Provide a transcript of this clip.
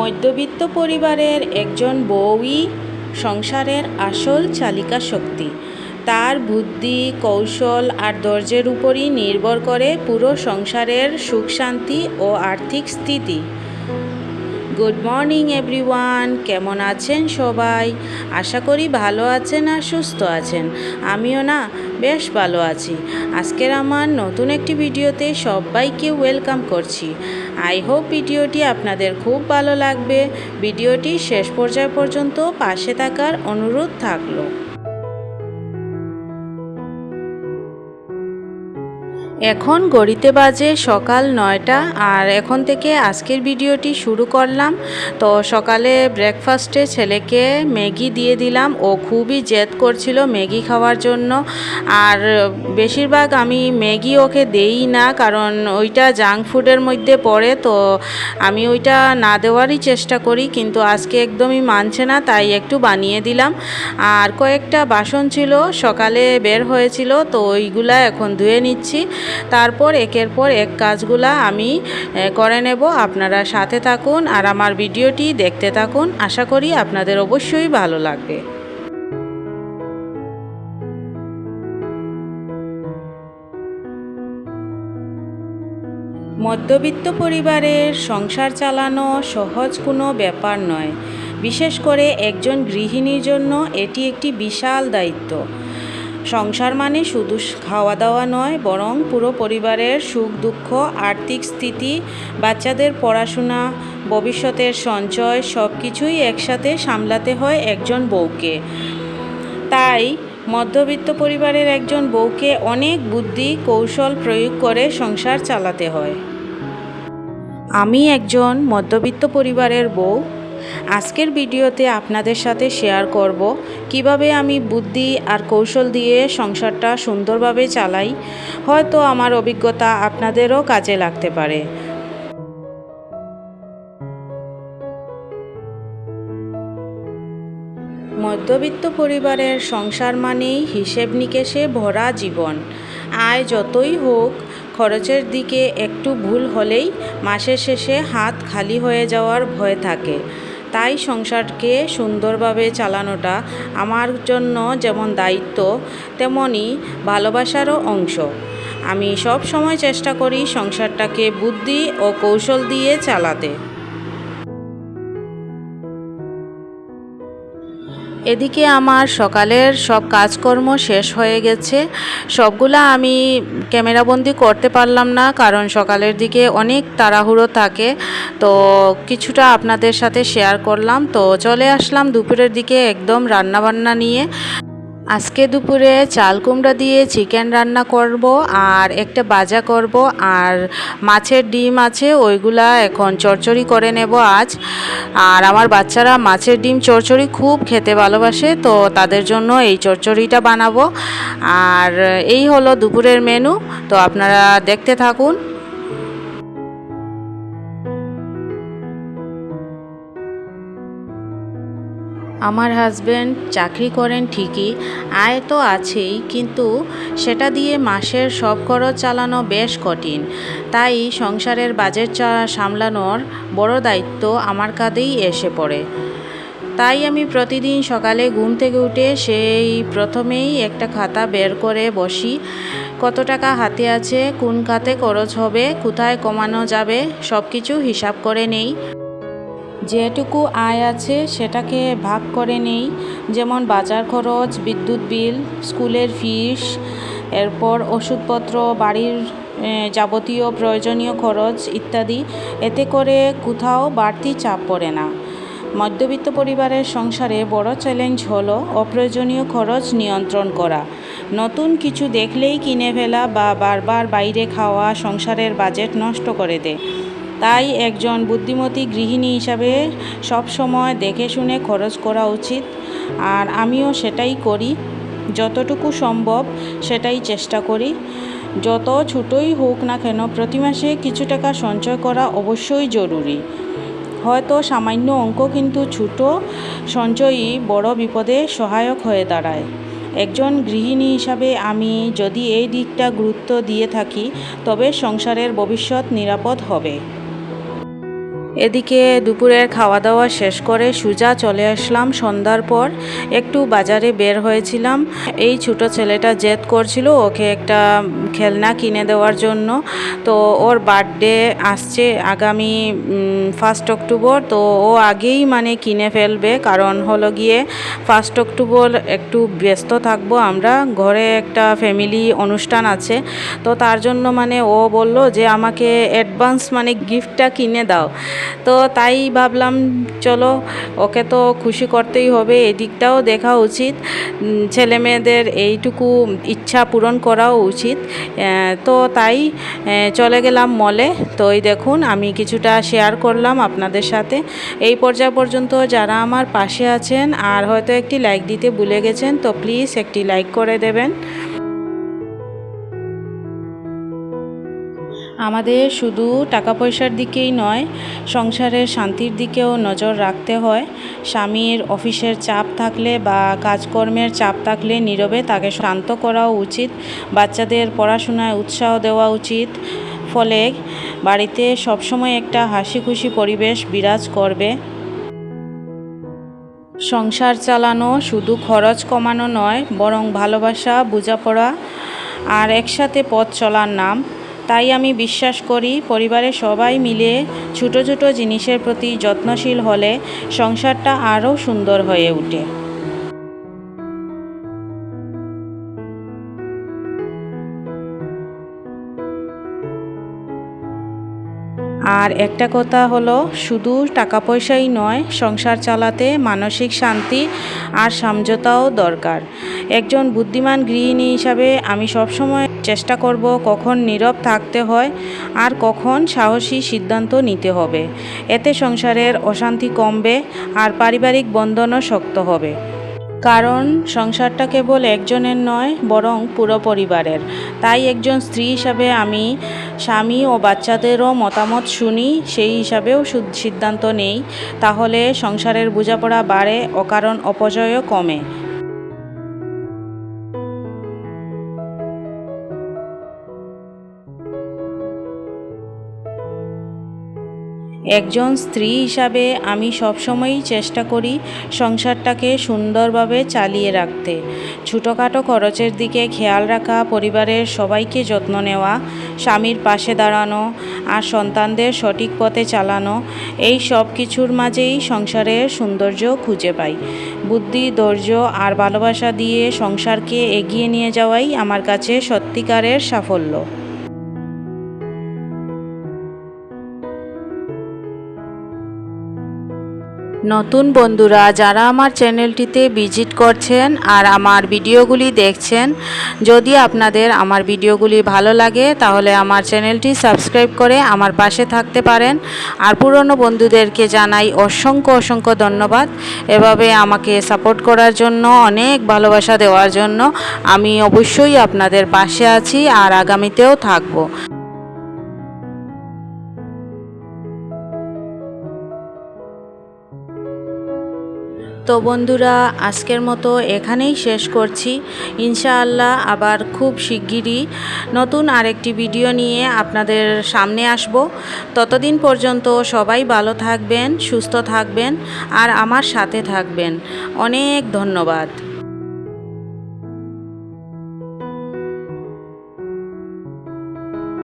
মধ্যবিত্ত পরিবারের একজন বউই সংসারের আসল চালিকা শক্তি। তার বুদ্ধি, কৌশল আর ধৈর্যের উপরই নির্ভর করে পুরো সংসারের সুখ শান্তি ও আর্থিক স্থিতি। গুড মর্নিং এভরিওয়ান কেমন আছেন সবাই? আশা করি ভালো আছেন আর সুস্থ আছেন। আমিও না, বেশ ভালো আছি। আজকের আমার নতুন একটি ভিডিওতে সবাইকে ওয়েলকাম করছি। আই হোপ ভিডিওটি আপনাদের খুব ভালো লাগবে। ভিডিওটি শেষ পর্যায় পর্যন্ত পাশে থাকার অনুরোধ থাকল। এখন গড়িতে বাজে সকাল নয়টা, আর এখন থেকে আজকের ভিডিওটি শুরু করলাম। তো সকালে ব্রেকফাস্টে ছেলেকে ম্যাগি দিয়ে দিলাম। ও খুবই জেদ করছিল ম্যাগি খাওয়ার জন্য। আর বেশিরভাগ আমি ম্যাগি ওকে দেই না, কারণ ওইটা জাঙ্ক ফুডের মধ্যে পড়ে। তো আমি ওইটা না দেওয়ারই চেষ্টা করি, কিন্তু আজকে একদমই মানছে না, তাই একটু বানিয়ে দিলাম। আর কয়েকটা বাসন ছিল, সকালে বের হয়েছিল, তো ওইগুলা এখন ধুয়ে নিচ্ছি। তারপর একের পর এক কাজগুলা আমি করে নেব। আপনারা সাথে থাকুন আর আমার ভিডিওটি দেখতে থাকুন। আশা করি আপনাদের অবশ্যই ভালো লাগবে। মধ্যবিত্ত পরিবারের সংসার চালানো সহজ কোনো ব্যাপার নয়। বিশেষ করে একজন গৃহিণীর জন্য এটি একটি বিশাল দায়িত্ব। সংসার মানে শুধু খাওয়া দাওয়া নয়, বরং পুরো পরিবারের সুখ, দুঃখ, আর্থিক স্থিতি, বাচ্চাদের পড়াশোনা, ভবিষ্যতের সঞ্চয় সব কিছুই একসাথে সামলাতে হয় একজন বউকে। তাই মধ্যবিত্ত পরিবারের একজন বউকে অনেক বুদ্ধি, কৌশল প্রয়োগ করে সংসার চালাতে হয়। আমি একজন মধ্যবিত্ত পরিবারের বউ। আজকের ভিডিওতে আপনাদের সাথে শেয়ার করব কীভাবে আমি বুদ্ধি আর কৌশল দিয়ে সংসারটা সুন্দরভাবে চালাই। হয়তো আমার অভিজ্ঞতা আপনাদেরও কাজে লাগতে পারে। মধ্যবিত্ত পরিবারের সংসার মানেই হিসেব নিকেশে ভরা জীবন। আয় যতই হোক, খরচের দিকে একটু ভুল হলেই মাসের শেষে হাত খালি হয়ে যাওয়ার ভয় থাকে। তাই সংসারকে সুন্দরভাবে চালানোটা আমার জন্য যেমন দায়িত্ব তেমনই ভালোবাসারও অংশ। আমি সব সময় চেষ্টা করি সংসারটাকে বুদ্ধি ও কৌশল দিয়ে চালাতে। এদিকে আমার সকালের সব কাজকর্ম শেষ হয়ে গেছে। সবগুলা আমি ক্যামেরাবন্দি করতে পারলাম না, কারণ সকালের দিকে অনেক তাড়াহুড়ো থাকে। তো কিছুটা আপনাদের সাথে শেয়ার করলাম। তো চলে আসলাম দুপুরের দিকে একদম রান্নাবান্না নিয়ে। আজকে দুপুরে চাল কুমড়া দিয়ে চিকেন রান্না করব আর একটা বাজা করব আর মাছের ডিম আছে, ওইগুলা এখন চচ্চড়ি করে নেব আজ। আর আমার বাচ্চারা মাছের ডিম চচ্চড়ি খুব খেতে ভালোবাসে, তো তাদের জন্য এই চচ্চড়িটা বানাবো। আর এই হলো দুপুরের মেনু তো আপনারা দেখতে থাকুন। আমার হাজব্যান্ড চাকরি করেন ঠিকই, আয় তো আছেই, কিন্তু সেটা দিয়ে মাসের সব খরচ চালানো বেশ কঠিন। তাই সংসারের বাজেট সামলানোর বড় দায়িত্ব আমার কাঁধেই এসে পড়ে। তাই আমি প্রতিদিন সকালে ঘুম থেকে উঠে সেই প্রথমেই একটা খাতা বের করে বসি। কত টাকা হাতে আছে, কোন খাতে খরচ হবে, কোথায় কমানো যাবে সব কিছু হিসাব করে নেই। যেটুকু আয় আছে সেটাকে ভাগ করে নেই। যেমন বাজার খরচ, বিদ্যুৎ বিল, স্কুলের ফিস, এরপর ওষুধপত্র, বাড়ির যাবতীয় প্রয়োজনীয় খরচ ইত্যাদি। এতে করে কোথাও বাড়তি চাপ পড়ে না। মধ্যবিত্ত পরিবারের সংসারে বড় চ্যালেঞ্জ হলো অপ্রয়োজনীয় খরচ নিয়ন্ত্রণ করা। নতুন কিছু দেখলেই কিনে ফেলা বা বারবার বাইরে খাওয়া সংসারের বাজেট নষ্ট করে দেয়। তাই একজন বুদ্ধিমতী গৃহিণী হিসাবে সব সময় দেখে শুনে খরচ করা উচিত। আর আমিও সেটাই করি। যতটুকু সম্ভব সেটাই চেষ্টা করি। যত ছোটোই হোক না কেন, প্রতি মাসে কিছু টাকা সঞ্চয় করা অবশ্যই জরুরি। হয়তো সামান্য অঙ্ক কিন্তু ছোট সঞ্চয়ই বড় বিপদে সহায়ক হয়ে দাঁড়ায়। একজন গৃহিণী হিসাবে আমি যদি এই দিকটা গুরুত্ব দিয়ে থাকি, তবে সংসারের ভবিষ্যৎ নিরাপদ হবে। এদিকে দুপুরের খাওয়া দাওয়া শেষ করে সুজা চলে আসলাম। সন্ধ্যার পর একটু বাজারে বের হয়েছিলাম। এই ছোট ছেলেটা জেদ করছিল ওকে একটা খেলনা কিনে দেওয়ার জন্য। তো ওর বার্থডে আসছে আগামী ফার্স্ট অক্টোবর। তো ও আগেই মানে কিনে ফেলবে। কারণ হলো গিয়ে ফার্স্ট অক্টোবর একটু ব্যস্ত থাকব আমরা। ঘরে একটা ফ্যামিলি অনুষ্ঠান আছে। তো তার জন্য মানে ও বলল যে, আমাকে অ্যাডভান্স মানে গিফটটা কিনে দাও। তো তাই ভাবলাম, চলো, ওকে তো খুশি করতেই হবে, এদিকটাও দেখা উচিত। ছেলে মেয়েদের এইটুকু ইচ্ছা পূরণ করাও উচিত। তো তাই চলে গেলাম মলে তো এই দেখুন, আমি কিছুটা শেয়ার করলাম আপনাদের সাথে। এই পর্যায় পর্যন্ত যারা আমার পাশে আছেন আর হয়তো একটি লাইক দিতে ভুলে গেছেন, তো প্লিজ একটি লাইক করে দেবেন। আমাদের শুধু টাকা পয়সার দিকেই নয়, সংসারের শান্তির দিকেও নজর রাখতে হয়। স্বামীর অফিসের চাপ থাকলে বা কাজকর্মের চাপ থাকলে নীরবে তাকে শান্ত করাও উচিত, বাচ্চাদের পড়াশোনায় উৎসাহ দেওয়া উচিত, ফলে বাড়িতে সবসময় একটা হাসি খুশি পরিবেশ বিরাজ করবে। সংসার চালানো শুধু খরচ কমানো নয়, বরং ভালোবাসা, বোঝাপড়া আর একসাথে পথ চলার নাম। তাই আমি বিশ্বাস করি পরিবারের সবাই মিলে ছোটো ছোটো জিনিসের প্রতি যত্নশীল হলে সংসারটা আরও সুন্দর হয়ে ওঠে। আর একটা কথা হলো, শুধু টাকা পয়সাই নয়, সংসার চালাতে মানসিক শান্তি আর সমঝোতাও দরকার। একজন বুদ্ধিমান গৃহিণী হিসাবে আমি সবসময় চেষ্টা করব কখন নীরব থাকতে হয় আর কখন সাহসী সিদ্ধান্ত নিতে হবে। এতে সংসারের অশান্তি কমবে আর পারিবারিক বন্ধনও শক্ত হবে। কারণ সংসারটা কেবল একজনের নয়, বরং পুরো পরিবারের। তাই একজন স্ত্রী হিসাবে আমি স্বামী ও বাচ্চাদেরও মতামত শুনি, সেই হিসাবেও সিদ্ধান্ত নেই। তাহলে সংসারের বোঝাপড়া বাড়ে, অকারণ অপচয়ও কমে। একজন স্ত্রী হিসাবে আমি সবসময়ই চেষ্টা করি সংসারটাকে সুন্দরভাবে চালিয়ে রাখতে। ছোটোখাটো খরচের দিকে খেয়াল রাখা, পরিবারের সবাইকে যত্ন নেওয়া, স্বামীর পাশে দাঁড়ানো আর সন্তানদের সঠিক পথে চালানো, এই সব কিছুর মাঝেই সংসারের সৌন্দর্য খুঁজে পাই। বুদ্ধি, ধৈর্য আর ভালোবাসা দিয়ে সংসারকে এগিয়ে নিয়ে যাওয়াই আমার কাছে সত্যিকারের সাফল্য। নতুন বন্ধুরা, যারা আমার চ্যানেলটিতে ভিজিট করছেন আর আমার ভিডিওগুলি দেখছেন, যদি আপনাদের আমার ভিডিওগুলি ভালো লাগে, তাহলে আমার চ্যানেলটি সাবস্ক্রাইব করে আমার পাশে থাকতে পারেন। আর পুরনো বন্ধুদেরকে জানাই অসংখ্য অসংখ্য ধন্যবাদ। এভাবে আমাকে সাপোর্ট করার জন্য, অনেক ভালোবাসা দেওয়ার জন্য আমি অবশ্যই আপনাদের পাশে আছি আর আগামীতেও থাকব। তো বন্ধুরা, আজকের মতো এখানেই শেষ করছি। ইনশাআল্লাহ আবার খুব শিগগিরই নতুন আরেকটি ভিডিও নিয়ে আপনাদের সামনে আসব। ততদিন পর্যন্ত সবাই ভালো থাকবেন, সুস্থ থাকবেন, আর আমার সাথে থাকবেন। অনেক ধন্যবাদ।